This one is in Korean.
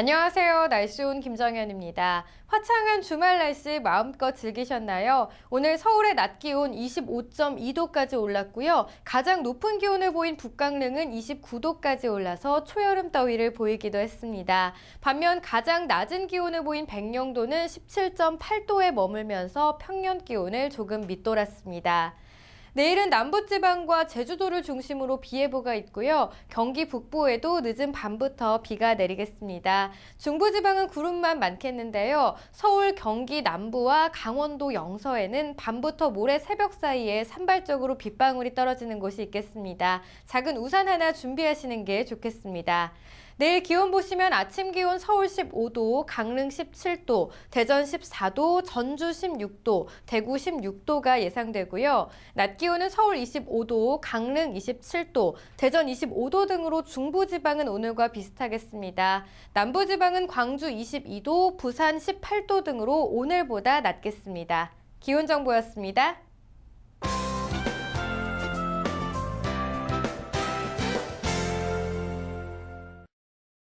안녕하세요. 날씨 온 김정현입니다. 화창한 주말 날씨 마음껏 즐기셨나요? 오늘 서울의 낮 기온 25.2도까지 올랐고요. 가장 높은 기온을 보인 북강릉은 29도까지 올라서 초여름 더위를 보이기도 했습니다. 반면 가장 낮은 기온을 보인 백령도는 17.8도에 머물면서 평년 기온을 조금 밑돌았습니다. 내일은 남부지방과 제주도를 중심으로 비 예보가 있고요. 경기 북부에도 늦은 밤부터 비가 내리겠습니다. 중부지방은 구름만 많겠는데요. 서울, 경기 남부와 강원도 영서에는 밤부터 모레 새벽 사이에 산발적으로 빗방울이 떨어지는 곳이 있겠습니다. 작은 우산 하나 준비하시는 게 좋겠습니다. 내일 기온 보시면 아침 기온 서울 15도, 강릉 17도, 대전 14도, 전주 16도, 대구 16도가 예상되고요. 낮 기온은 서울 25도, 강릉 27도, 대전 25도 등으로 중부 지방은 오늘과 비슷하겠습니다. 남부 지방은 광주 22도, 부산 18도 등으로 오늘보다 낮겠습니다. 기온 정보였습니다.